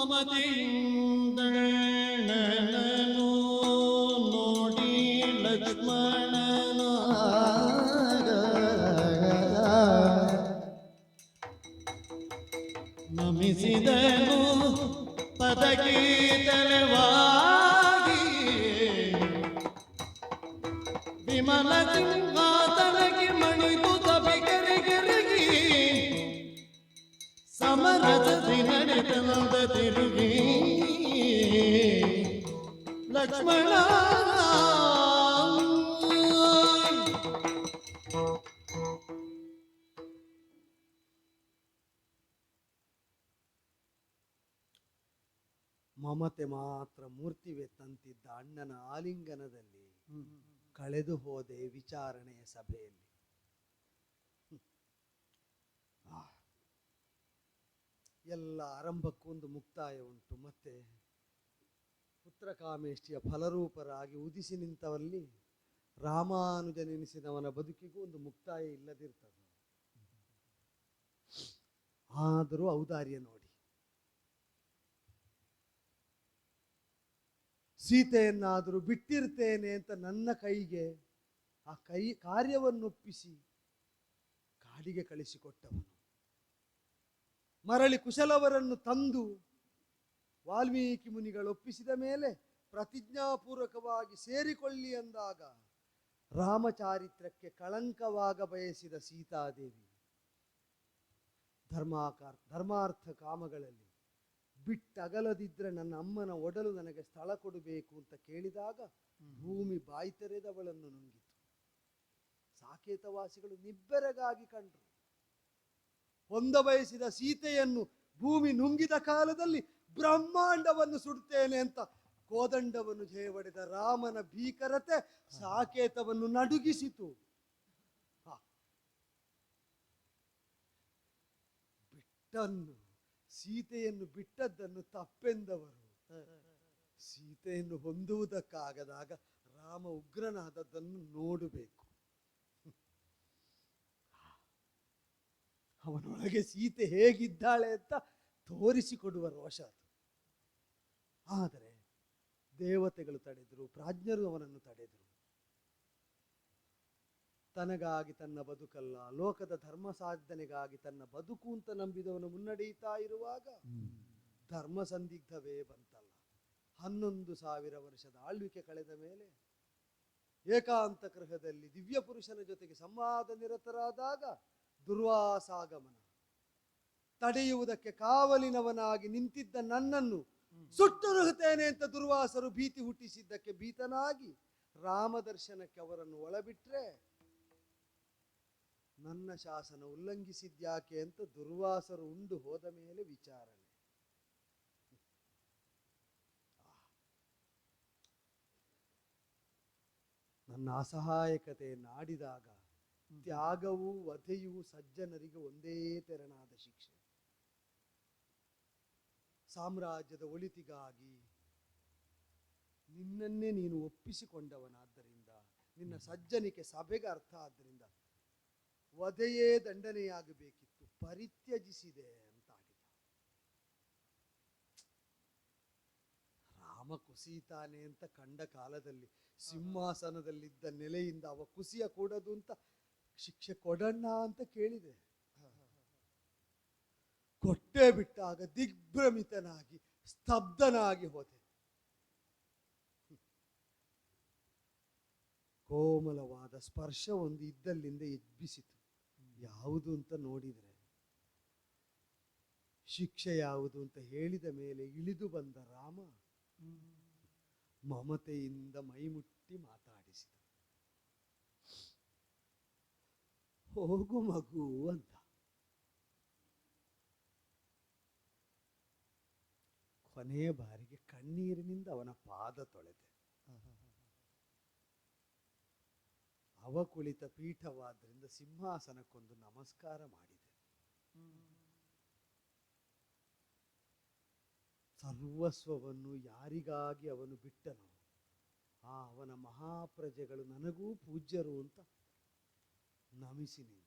صمد ತಿರುಗಿ. ಲಕ್ಷ್ಮಣ. ಮಮತೆ ಮಾತ್ರ ಮೂರ್ತಿವೆ ತಂತಿದ್ದ ಅಣ್ಣನ ಆಲಿಂಗನದಲ್ಲಿ ಕಳೆದು ಹೋದೆ ವಿಚಾರಣೆಯ ಸಭೆಯಲ್ಲಿ ಹ್ಮ್. ಆ. ಎಲ್ಲ ಆರಂಭಕ್ಕೂ ಒಂದು ಮುಕ್ತಾಯ ಉಂಟು. ಮತ್ತೆ ಪುತ್ರಕಾಮೇಷ್ಟಿಯ ಫಲರೂಪರಾಗಿ ಉದಿಸಿ ನಿಂತವಲ್ಲಿ ರಾಮಾನುಜನೆನಿಸಿದವನ ಬದುಕಿಗೂ ಒಂದು ಮುಕ್ತಾಯ ಇಲ್ಲದಿರ್ತದೆ. ಆದರೂ ಔದಾರ್ಯ ನೋಡಿ. ಸೀತೆಯನ್ನಾದರೂ ಬಿಟ್ಟಿರ್ತೇನೆ ಅಂತ ನನ್ನ ಕೈಗೆ ಆ ಕೈ ಕಾರ್ಯವನ್ನೊಪ್ಪಿಸಿ ಕಾಡಿಗೆ ಕಳಿಸಿಕೊಟ್ಟವನು. ಮರಳಿ ಕುಶಲವರನ್ನು ತಂದು ವಾಲ್ಮೀಕಿ ಮುನಿಗಳು ಒಪ್ಪಿಸಿದ ಮೇಲೆ ಪ್ರತಿಜ್ಞಾಪೂರ್ವಕವಾಗಿ ಸೇರಿಕೊಳ್ಳಿ ಎಂದಾಗ ರಾಮಚಾರಿತ್ರಕ್ಕೆ ಕಳಂಕವಾಗ ಬಯಸಿದ ಸೀತಾದೇವಿ ಧರ್ಮಾಕಾರ ಧರ್ಮಾರ್ಥ ಕಾಮಗಳಲ್ಲಿ ಬಿಟ್ಟಗಲದಿದ್ರೆ ನನ್ನ ಅಮ್ಮನ ಒಡಲು ನನಗೆ ಸ್ಥಳ ಕೊಡಬೇಕು ಅಂತ ಕೇಳಿದಾಗ ಭೂಮಿ ಬಾಯಿ ತೆರೆದವಳನ್ನು ನುಂಗಿತು. ಸಾಕೇತವಾಸಿಗಳು ನಿಬ್ಬೆರಗಾಗಿ ಕಂಡ್ರು. ಹೊಂದ ಬಯಸಿದ ಸೀತೆಯನ್ನು ಭೂಮಿ ನುಂಗಿದ ಕಾಲದಲ್ಲಿ ಬ್ರಹ್ಮಾಂಡವನ್ನು ಸುಡುತ್ತೇನೆ ಅಂತ ಕೋದಂಡವನ್ನು ಜಯವಡೆದ ರಾಮನ ಭೀಕರತೆ ಸಾಕೇತವನ್ನು ನಡುಗಿಸಿತು. ಬಿಟ್ಟನ್ನು, ಸೀತೆಯನ್ನು ಬಿಟ್ಟದ್ದನ್ನು ತಪ್ಪೆಂದವರು. ಸೀತೆಯನ್ನು ಹೊಂದುವುದಕ್ಕಾಗದಾಗ ರಾಮ ಉಗ್ರನಾದದ್ದನ್ನು ನೋಡಬೇಕು. ಅವನೊಳಗೆ ಸೀತೆ ಹೇಗಿದ್ದಾಳೆ ಅಂತ ತೋರಿಸಿಕೊಡುವ ರೋಷ ಅದು. ಆದರೆ ದೇವತೆಗಳು ತಡೆದರು, ಪ್ರಾಜ್ಞರು ಅವನನ್ನು ತಡೆದರು. ತನಗಾಗಿ ತನ್ನ ಬದುಕಲ್ಲ, ಲೋಕದ ಧರ್ಮ ಸಾಧನೆಗಾಗಿ ತನ್ನ ಬದುಕು ಅಂತ ನಂಬಿದವನು ಮುನ್ನಡೆಯುತ್ತಾ ಇರುವಾಗ ಧರ್ಮ ಸಂದಿಗ್ಧವೇ ಬಂತಲ್ಲ. ಹನ್ನೊಂದು ಸಾವಿರ ವರ್ಷದ ಆಳ್ವಿಕೆ ಕಳೆದ ಮೇಲೆ ಏಕಾಂತ ಗೃಹದಲ್ಲಿ ದಿವ್ಯ ಪುರುಷನ ಜೊತೆಗೆ ಸಂವಾದ ನಿರತರಾದಾಗ ದುರ್ವಾಸಾಗಮನ. ತಡೆಯುವುದಕ್ಕೆ ಕಾವಲಿನವನಾಗಿ ನಿಂತಿದ್ದ ನನ್ನನ್ನು ಸುಟ್ಟುರುಗುತ್ತೇನೆ ಅಂತ ದುರ್ವಾಸರು ಭೀತಿ ಹುಟ್ಟಿಸಿದ್ದಕ್ಕೆ ಭೀತನಾಗಿ ರಾಮದರ್ಶನಕ್ಕೆ ಅವರನ್ನು ಒಳಬಿಟ್ರೆ ನನ್ನ ಶಾಸನ ಉಲ್ಲಂಘಿಸಿದ್ಯಾಕೆ ಅಂತ ದುರ್ವಾಸರು ಉಂಡು ಹೋದ ಮೇಲೆ ವಿಚಾರಣೆ. ನನ್ನ ಅಸಹಾಯಕತೆ ಆಡಿದಾಗ ತ್ಯಾಗವೂ ವಧೆಯು ಸಜ್ಜನರಿಗೆ ಒಂದೇ ತೆರನಾದ ಶಿಕ್ಷೆ. ಸಾಮ್ರಾಜ್ಯದ ಒಳಿತಿಗಾಗಿ ನಿನ್ನನ್ನೇ ನೀನು ಒಪ್ಪಿಸಿಕೊಂಡವನಾದ್ದರಿಂದ, ನಿನ್ನ ಸಜ್ಜನಿಕೆ ಸಭೆಗೆ ಅರ್ಥ ಆದ್ದರಿಂದ ವಧೆಯೇ ದಂಡನೆಯಾಗಬೇಕಿತ್ತು, ಪರಿತ್ಯಜಿಸಿದೆ ಅಂತ ರಾಮ ಕುಸಿತಾನೆ ಅಂತ ಕಂಡ ಕಾಲದಲ್ಲಿ ಸಿಂಹಾಸನದಲ್ಲಿದ್ದ ನೆಲೆಯಿಂದ ಅವ ಕುಸಿಯ ಕೂಡದು ಅಂತ ಶಿಕ್ಷೆ ಕೊಡಣ್ಣ ಅಂತ ಕೇಳಿದೆ. ಕೊಟ್ಟೇ ಬಿಟ್ಟಾಗ ದಿಗ್ಭ್ರಮಿತನಾಗಿ ಸ್ತಬ್ಧನಾಗಿ ಹೋದೆ. ಕೋಮಲವಾದ ಸ್ಪರ್ಶ ಒಂದು ಇದ್ದಲ್ಲಿಂದ ಎಬ್ಬಿಸಿತು. ಯಾವುದು ಅಂತ ನೋಡಿದರೆ, ಶಿಕ್ಷೆ ಯಾವುದು ಅಂತ ಹೇಳಿದ ಮೇಲೆ ಇಳಿದು ಬಂದ ರಾಮ, ಮಮತೆಯಿಂದ ಮೈಮುಟ್ಟಿ ಮಾತಾಡಿಸಿದ ಹೋಗು ಮಗು ಅಂತ. ಕೊನೆಯ ಬಾರಿಗೆ ಕಣ್ಣೀರಿನಿಂದ ಅವನ ಪಾದ ತೊಳೆದೆ. ಅವಕುಳಿತ ಪೀಠವಾದ್ರಿಂದ ಸಿಂಹಾಸನಕ್ಕೊಂದು ನಮಸ್ಕಾರ ಮಾಡಿದೆ. ಸರ್ವಸ್ವವನ್ನು ಯಾರಿಗಾಗಿ ಅವನು ಬಿಟ್ಟನೋ, ಆ ಅವನ ಮಹಾಪ್ರಜೆಗಳು ನನಗೂ ಪೂಜ್ಯರು ಅಂತ ನಮಿಸಿ ನಿಂದೆ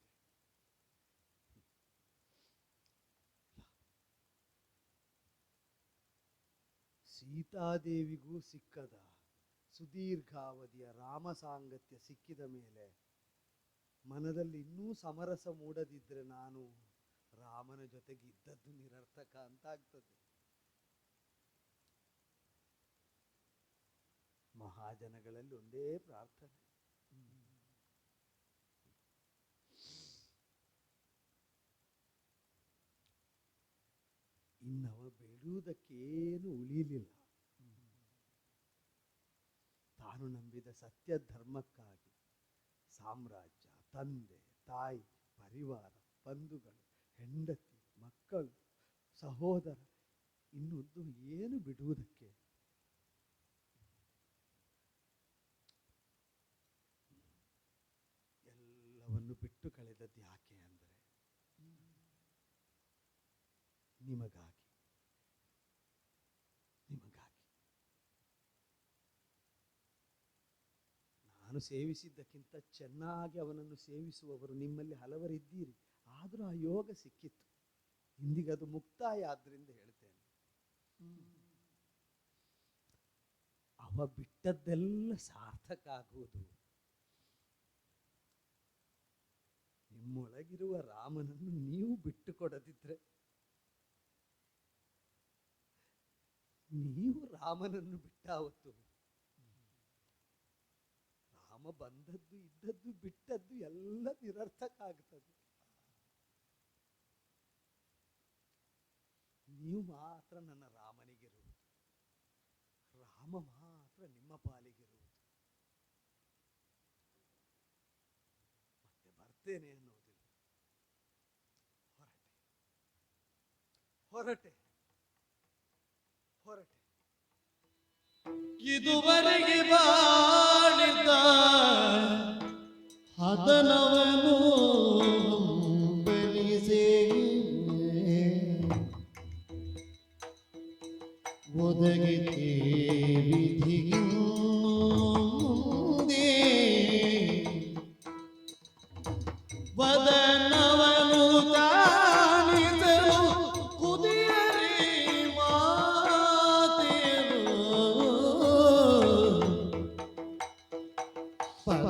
ಸೀತಾದೇವಿಗೂ ಸಿಕ್ಕದ ಸುದೀರ್ಘಾವಧಿಯ ರಾಮ ಸಾಂಗತ್ಯ ಸಿಕ್ಕಿದ ಮೇಲೆ ಮನದಲ್ಲಿ ಇನ್ನೂ ಸಮರಸ ಮೂಡದಿದ್ರೆ ನಾನು ರಾಮನ ಜೊತೆಗೆ ಇದ್ದದ್ದು ನಿರರ್ಥಕ ಅಂತಾಗ್ತದೆ. ಮಹಾಜನಗಳಲ್ಲಿ ಒಂದೇ ಪ್ರಾರ್ಥನೆ. ಇನ್ನವ ಬೇಡುವುದಕ್ಕೇನು ಉಳಿಯಲಿಲ್ಲ ತಾನು ನಂಬಿದ ಸತ್ಯ ಧರ್ಮಕ್ಕಾಗಿ ಸಾಮ್ರಾಜ್ಯ, ತಂದೆ, ತಾಯಿ, ಪರಿವಾರ, ಬಂಧುಗಳು, ಹೆಂಡತಿ, ಮಕ್ಕಳು, ಸಹೋದರ ಇನ್ನೊಂದು ಏನು ಬಿಡುವುದಕ್ಕೆ? ಎಲ್ಲವನ್ನು ಬಿಟ್ಟು ಕಳೆದದ್ದು ಯಾಕೆ ಅಂದರೆ ನಿಮಗಾಗಿ ನಿಮಗಾಗಿ ನಾನು ಸೇವಿಸಿದ್ದಕ್ಕಿಂತ ಚೆನ್ನಾಗಿ ಅವನನ್ನು ಸೇವಿಸುವವರು ನಿಮ್ಮಲ್ಲಿ ಹಲವರಿದ್ದೀರಿ. ಆದರೂ ಆ ಯೋಗ ಸಿಕ್ಕಿತ್ತು. ಇಂದಿಗದು ಮುಕ್ತಾಯ ಆದ್ರಿಂದ ಹೇಳ್ತೇನೆ. ಅವ ಬಿಟ್ಟದ್ದೆಲ್ಲ ಸಾರ್ಥಕ ಆಗುವುದು. ನಿಮ್ಮೊಳಗಿರುವ ರಾಮನನ್ನು ನೀವು ಬಿಟ್ಟು ಕೊಡದಿದ್ರೆ ನೀವು ರಾಮನನ್ನು ಬಿಟ್ಟಾವತ್ತು. ರಾಮ ಬಂದದ್ದು ಇದ್ದದ್ದು ಬಿಟ್ಟದ್ದು ಎಲ್ಲ ನಿರರ್ಥಕ ಆಗ್ತದೆ ನೀವು ಮಾತ್ರ ನನ್ನ ರಾಮನಿಗಿರುವುದು. ರಾಮ ಮಾತ್ರ ನಿಮ್ಮ ಪಾಲಿಗಿರುವುದು. ಮತ್ತೆ ಬರ್ತೇನೆ ಅನ್ನೋದಿಲ್ಲ. ಹೊರಟೆ. ಹೊರಟೆ. ಹೊರಟೆ. ಇದುವರೆಗೆ ಬಾಳಿದ್ದ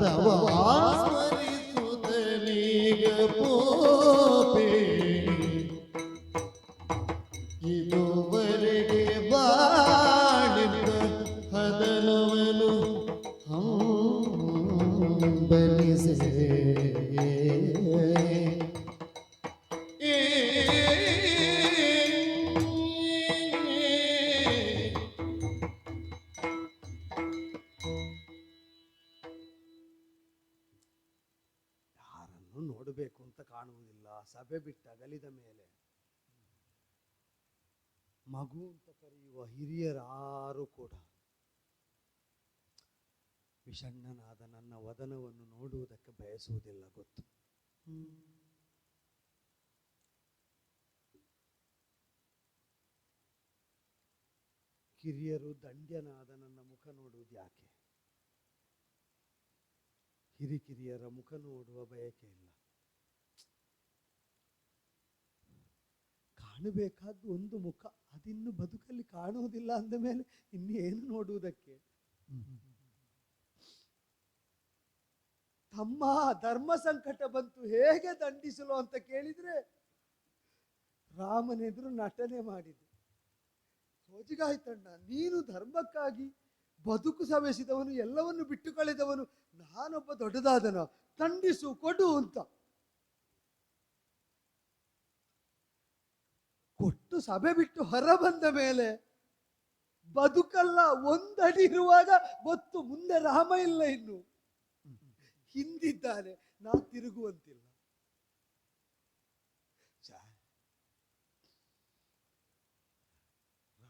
അത് അവ ನೋಡಬೇಕು ಅಂತ ಕಾಣುವುದಿಲ್ಲ. ಸಭೆ ಬಿಟ್ಟ ಗಲಿದ ಮೇಲೆ ಮಗು ಅಂತ ಕರೆಯುವ ಹಿರಿಯರಾರು ಕೂಡ ವಿಷಣ್ಣನಾದ ನನ್ನ ವದನವನ್ನು ನೋಡುವುದಕ್ಕೆ ಬಯಸುವುದಿಲ್ಲ ಗೊತ್ತು. ಕಿರಿಯರು ದಂಡ್ಯನಾದ ನನ್ನ ಮುಖ ನೋಡುವುದು ಯಾಕೆ? ಹಿರಿಕಿರಿಯರ ಮುಖ ನೋಡುವ ಬಯಕೆ ಇಲ್ಲ. ಕಾಣಬೇಕಾದ್ದು ಒಂದು ಮುಖ. ಅದಿನ್ನು ಬದುಕಲ್ಲಿ ಕಾಣುವುದಿಲ್ಲ ಅಂದ ಮೇಲೆ ಇನ್ನೇನು ನೋಡುವುದಕ್ಕೆ? ತಮ್ಮ ಧರ್ಮ ಸಂಕಟ ಬಂತು, ಹೇಗೆ ದಂಡಿಸಲು ಅಂತ ಕೇಳಿದ್ರೆ ರಾಮನೆದುರು ನಟನೆ ಮಾಡಿದೆ. ಸೋಜಿಗಾಯ್ತಣ್ಣ, ನೀನು ಧರ್ಮಕ್ಕಾಗಿ ಬದುಕು ಸವೆಸಿದವನು, ಎಲ್ಲವನ್ನು ಬಿಟ್ಟು ಕಳೆದವನು ನಾನೊಬ್ಬ ದೊಡ್ಡದಾದನ, ದಂಡಿಸು, ಕೊಡು ಅಂತ. ಕೊಟ್ಟು ಸಭೆ ಬಿಟ್ಟು ಹೊರ ಬಂದ ಮೇಲೆ ಬದುಕಲ್ಲ ಒಂದಡಿ ಇರುವಾಗ ಗೊತ್ತು ಮುಂದೆ ರಾಮ ಇಲ್ಲ ಇನ್ನು. ಹಿಂದಿದ್ದಾನೆ, ನಾ ತಿರುಗುವಂತಿಲ್ಲ.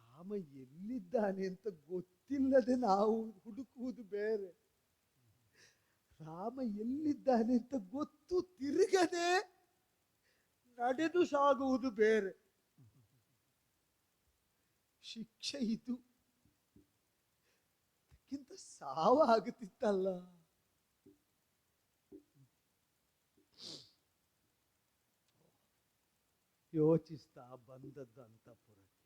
ರಾಮ ಎಲ್ಲಿದ್ದಾನೆ ಅಂತ ಗೊತ್ತಿಲ್ಲದೆ ನಾವು ಹುಡುಕುವುದು ಬೇರೆ. ರಾಮ ಎಲ್ಲಿದ್ದಾನೆ ಅಂತ ಗೊತ್ತು ತಿರುಗದೆ ನಡೆದು ಸಾಗುವುದು ಬೇರೆ. ಶಿಕ್ಷೆ ಇದು. ಅದಕ್ಕಿಂತ ಸಾವಾಗುತ್ತಿತ್ತಲ್ಲ ಯೋಚಿಸ್ತಾ ಬಂದದ್ದು ಅಂತಪುರಕ್ಕೆ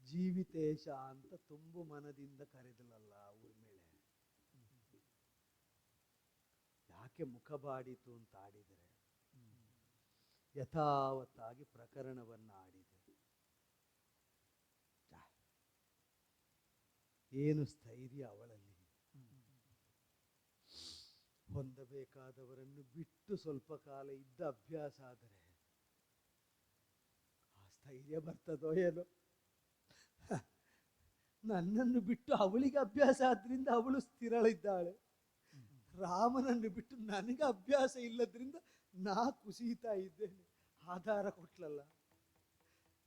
ಜೀವಿತೇಶ ಅಂತ ತುಂಬು ಮನದಿಂದ ಕರೆದಳಲ್ಲ ಊರ್ಮಿಳೆ ಯಾಕೆ ಮುಖ ಬಾಡಿತು ಅಂತ ಆಡಿದರೆ. ಯಥಾವತ್ತಾಗಿ ಏನು ಸ್ಥೈರ್ಯ ಅವಳಲ್ಲಿ? ಹೊಂದಬೇಕಾದವರನ್ನು ಬಿಟ್ಟು ಸ್ವಲ್ಪ ಕಾಲ ಇದ್ದ ಅಭ್ಯಾಸ ಆದರೆ ಆ ಸ್ಥೈರ್ಯ ಬರ್ತದೋ ಏನೋ? ನನ್ನನ್ನು ಬಿಟ್ಟು ಅವಳಿಗೆ ಅಭ್ಯಾಸ ಆದ್ರಿಂದ ಅವಳು ಸ್ಥಿರಳಿದ್ದಾಳೆ. ರಾಮನನ್ನು ಬಿಟ್ಟು ನನಗೆ ಅಭ್ಯಾಸ ಇಲ್ಲದ್ರಿಂದ ನಾ ಕುಸಿತಾ ಇದ್ದೇನೆ. ಆಧಾರ ಕೊಟ್ಲಲ್ಲ.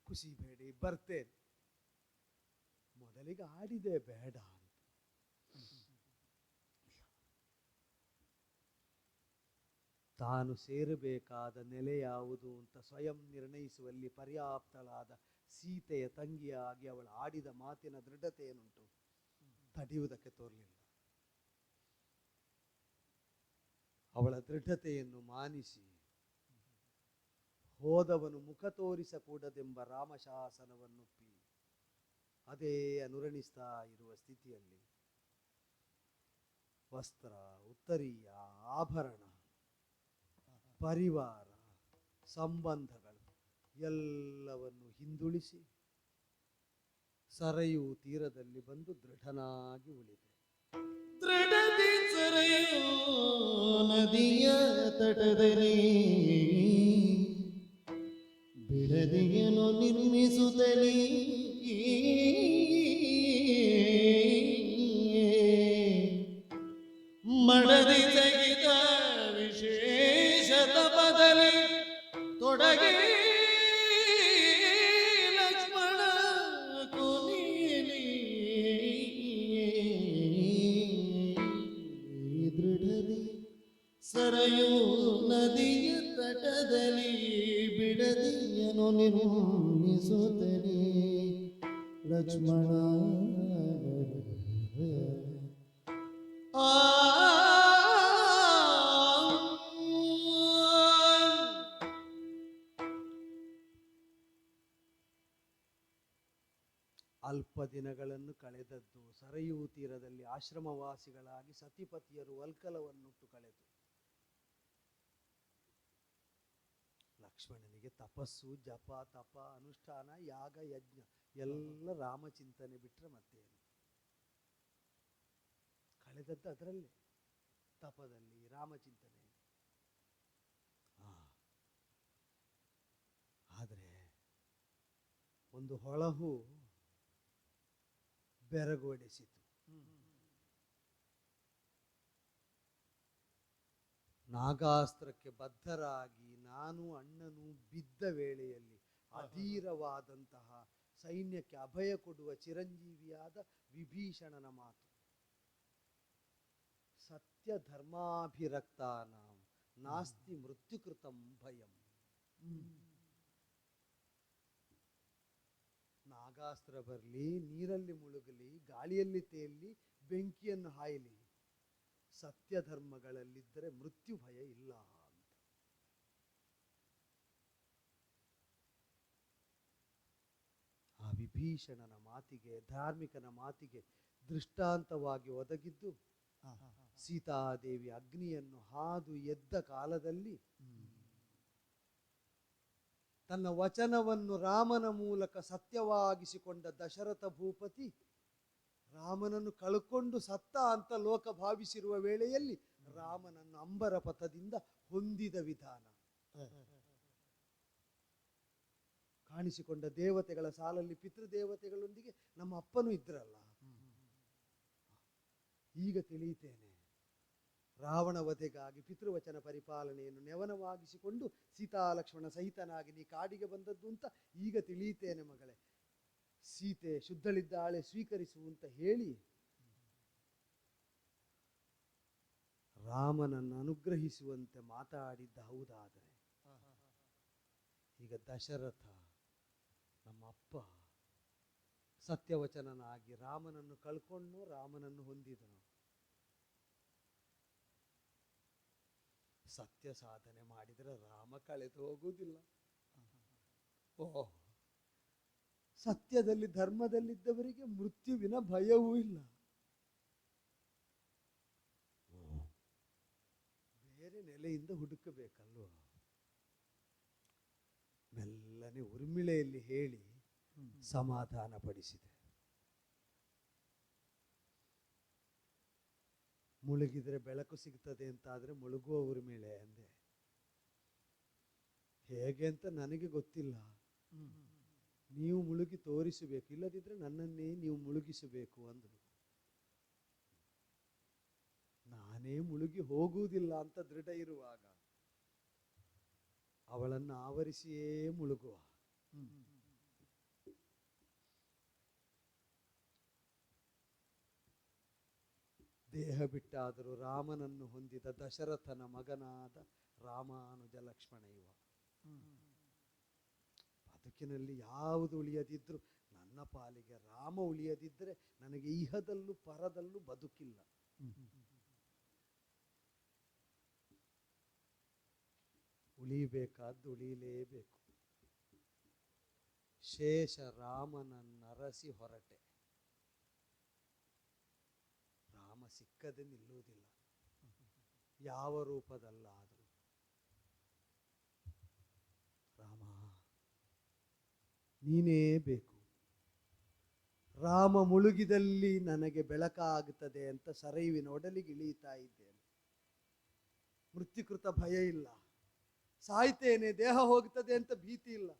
ಕುಸಿಬೇಡಿ, ಬರ್ತೇನೆ. ಮೊದಲಿಗೆ ಆಡಿದೆ ಬೇಡ ತಾನು ಸೇರಬೇಕಾದ ನೆಲೆ ಯಾವುದು ಅಂತ ಸ್ವಯಂ ನಿರ್ಣಯಿಸುವಲ್ಲಿ ಪರ್ಯಾಪ್ತಳಾದ ಸೀತೆಯ ತಂಗಿಯಾಗಿ ಅವಳು ಆಡಿದ ಮಾತಿನ ದೃಢತೆ ಏನುಂಟು? ತಡೆಯುವುದಕ್ಕೆ ತೋರಲಿಲ್ಲ. ಅವಳ ದೃಢತೆಯನ್ನು ಮಾನಿಸಿ ಹೋದವನು ಮುಖ ತೋರಿಸಕೂಡದೆಂಬ ರಾಮಶಾಸನವನ್ನುಪ್ಪಿ ಅದೇ ಅನುರಣಿಸ್ತಾ ಇರುವ ಸ್ಥಿತಿಯಲ್ಲಿ ವಸ್ತ್ರ, ಉತ್ತರೀಯ, ಆಭರಣ, ಪರಿವಾರ, ಸಂಬಂಧಗಳು ಎಲ್ಲವನ್ನು ಹಿಂದುಳಿಸಿ ಸರಯು ತೀರದಲ್ಲಿ ಬಂದು ದೃಢನಾಗಿ ಉಳಿದೆ. ದೃಢದಿ ಸರಯೋ ನದಿಯ ತಟದಲ್ಲಿ ಬಿಡದಿಯನು ನಿರ್ಮಿಸುತ್ತಲೇ ಮಡದಿ ಅಲ್ಪ ದಿನಗಳನ್ನು ಕಳೆದದ್ದು. ಸರಯೂ ತೀರದಲ್ಲಿ ಆಶ್ರಮವಾಸಿಗಳಾಗಿ ಸತಿಪತಿಯರು ವಲ್ಕಲವನ್ನುಟ್ಟು ಕಳೆದು ಲಕ್ಷ್ಮಣನಿಗೆ ತಪಸ್ಸು, ಜಪ, ತಪ, ಅನುಷ್ಠಾನ, ಯಾಗ, ಯಜ್ಞ ಎಲ್ಲ ರಾಮಚಿಂತನೆ ಬಿಟ್ಟರೆ ಮತ್ತೇನು? ಕಳೆದದ್ದು ಅದರಲ್ಲಿ, ತಪದಲ್ಲಿ ರಾಮಚಿಂತನೆ. ಆದರೆ ಒಂದು ಹೊಳಹು ಬೆರಗೊಡಿಸಿತು ನಾಗಾಸ್ತ್ರಕ್ಕೆ ಬದ್ಧರಾಗಿ ನಾನು ಅಣ್ಣನು ಬಿದ್ದ ವೇಳೆಯಲ್ಲಿ ಅಧೀರವಾದಂತಹ ಸೈನ್ಯಕ್ಕೆ ಅಭಯ ಕೊಡುವ ಚಿರಂಜೀವಿಯಾದ ವಿಭೀಷಣನ ಮಾತು. ಸತ್ಯ ಧರ್ಮಾಭಿರಕ್ತಾನ ನಾಸ್ತಿ ಮೃತ್ಯುಕೃತಂ ಭಯಂ. ನಾಗಾಸ್ತ್ರ ಬರಲಿ ನೀರಲ್ಲಿ ಮುಳುಗಲಿ ಗಾಳಿಯಲ್ಲಿ ತೇಲಿ ಬೆಂಕಿಯನ್ನು ಹಾಯಲಿ. ಸತ್ಯ ಧರ್ಮಗಳಲ್ಲಿದ್ದರೆ ಮೃತ್ಯು ಭಯ ಇಲ್ಲ ಅಂತ. ಆ ವಿಭೀಷಣನ ಮಾತಿಗೆ ಧಾರ್ಮಿಕನ ಮಾತಿಗೆ ದೃಷ್ಟಾಂತವಾಗಿ ಒದಗಿದ್ದು ಸೀತಾದೇವಿ ಅಗ್ನಿಯನ್ನು ಹಾದು ಎದ್ದ ಕಾಲದಲ್ಲಿ ತನ್ನ ವಚನವನ್ನು ರಾಮನ ಮೂಲಕ ಸತ್ಯವಾಗಿಸಿಕೊಂಡ ದಶರಥ ಭೂಪತಿ ರಾಮನನ್ನು ಕಳ್ಕೊಂಡು ಸತ್ತ ಅಂತ ಲೋಕ ಭಾವಿಸಿರುವ ವೇಳೆಯಲ್ಲಿ ರಾಮನನ್ನು ಅಂಬರ ಪಥದಿಂದ ಹೊಂದಿದ ವಿಧಾನ. ಕಾಣಿಸಿಕೊಂಡ ದೇವತೆಗಳ ಸಾಲಲ್ಲಿ ಪಿತೃದೇವತೆಗಳೊಂದಿಗೆ ನಮ್ಮ ಅಪ್ಪನೂ ಇದ್ರಲ್ಲ. ಈಗ ತಿಳಿಯುತ್ತೇನೆ. ರಾವಣ ವಧೆಗಾಗಿ ಪಿತೃವಚನ ಪರಿಪಾಲನೆಯನ್ನು ನೆವನವಾಗಿಸಿಕೊಂಡು ಸೀತಾ ಲಕ್ಷ್ಮಣ ಸಹಿತನಾಗಿ ನೀ ಕಾಡಿಗೆ ಬಂದದ್ದು ಅಂತ ಈಗ ತಿಳಿಯುತ್ತೇನೆ ಮಗಳೇ. ಸೀತೆ ಶುದ್ಧಳಿದ್ದಾಳೆ, ಸ್ವೀಕರಿಸು ಅಂತ ಹೇಳಿ ರಾಮನನ್ನು ಅನುಗ್ರಹಿಸುವಂತೆ ಮಾತಾಡಿದ್ದ ಹೌದಾದರೆ. ಈಗ ದಶರಥ ನಮ್ಮ ಅಪ್ಪ ಸತ್ಯವಚನನಾಗಿ ರಾಮನನ್ನು ಕಳ್ಕೊಂಡು ರಾಮನನ್ನು ಹೊಂದಿದನು. ಸತ್ಯ ಸಾಧನೆ ಮಾಡಿದರೆ ರಾಮ ಕಳೆದು ಹೋಗುವುದಿಲ್ಲ. ಓ ಸತ್ಯದಲ್ಲಿ ಧರ್ಮದಲ್ಲಿದ್ದವರಿಗೆ ಮೃತ್ಯುವಿನ ಭಯವೂ ಇಲ್ಲ. ಬೇರೆ ನೆಲೆಯಿಂದ ಹುಡುಕಬೇಕಲ್ವ? ಮೆಲ್ಲನೆ ಉರ್ಮಿಳೆಯಲ್ಲಿ ಹೇಳಿ ಸಮಾಧಾನ ಪಡಿಸಿದೆ ಮುಳುಗಿದ್ರೆ ಬೆಳಕು ಸಿಗ್ತದೆ ಅಂತ ಆದರೆ ಮುಳುಗುವವರ ಮೇಲೆ ಅಂದೆ. ಹೇಗೆ ಅಂತ ನನಗೆ ಗೊತ್ತಿಲ್ಲ. ನೀವು ಮುಳುಗಿ ತೋರಿಸಬೇಕು, ಇಲ್ಲದಿದ್ರೆ ನನ್ನನ್ನೇ ನೀವು ಮುಳುಗಿಸಬೇಕು ಅಂದರು. ನಾನೇ ಮುಳುಗಿ ಹೋಗುವುದಿಲ್ಲ ಅಂತ ದೃಢ ಇರುವಾಗ ಅವಳನ್ನು ಆವರಿಸಿಯೇ ಮುಳುಗುವ. ದೇಹ ಬಿಟ್ಟಾದರೂ ರಾಮನನ್ನು ಹೊಂದಿದ ದಶರಥನ ಮಗನಾದ ರಾಮಾನುಜ ಲಕ್ಷ್ಮಣ ಇವ ಬದುಕಿನಲ್ಲಿ ಯಾವುದು ಉಳಿಯದಿದ್ರು ನನ್ನ ಪಾಲಿಗೆ ರಾಮ ಉಳಿಯದಿದ್ದರೆ ನನಗೆ ಇಹದಲ್ಲೂ ಪರದಲ್ಲೂ ಬದುಕಿಲ್ಲ. ಉಳಿಬೇಕಾದ್ದು ಉಳಿಯಲೇಬೇಕು. ಶೇಷ ರಾಮನನ್ನರಸಿ ಹೊರಟೆ ರಾಮ ಸಿಕ್ಕದೆ ನಿಲ್ಲುವುದಿಲ್ಲ. ಯಾವ ರೂಪದಲ್ಲಾದರೂ. ರಾಮ, ನೀನೇ ಬೇಕು. ರಾಮ ಮುಳುಗಿದಲ್ಲಿ ನನಗೆ ಬೆಳಕಾಗುತ್ತದೆ ಅಂತ ಸರೈವಿನ ಒಡಲಿಗೆ ಇಳಿಯುತ್ತಾ ಇದ್ದೇನೆ. ಮೃತ್ಯುಕೃತ ಭಯ ಇಲ್ಲ. ಸಾಯ್ತೇನೆ, ದೇಹ ಹೋಗ್ತದೆ ಅಂತ ಭೀತಿ ಇಲ್ಲ.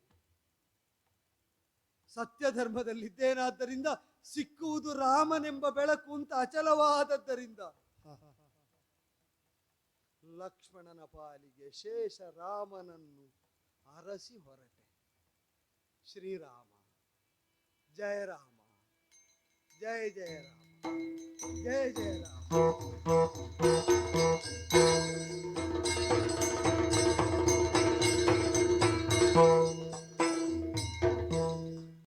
ಸತ್ಯ ಧರ್ಮದಲ್ಲಿದ್ದೇನಾದ್ದರಿಂದ ಸಿಕ್ಕುವುದು ರಾಮನೆಂಬ ಬೆಳಕು ಅಂತ ಅಚಲವಾದದ್ದರಿಂದ. ಲಕ್ಷ್ಮಣನ ಪಾಲಿಗೆ ಶೇಷ ರಾಮನನ್ನು ಅರಸಿ ಹೊರಟೆ. ಶ್ರೀರಾಮ ಜಯರಾಮ ಜಯ ರಾಮ, ಜಯ ಜಯ ರಾಮ.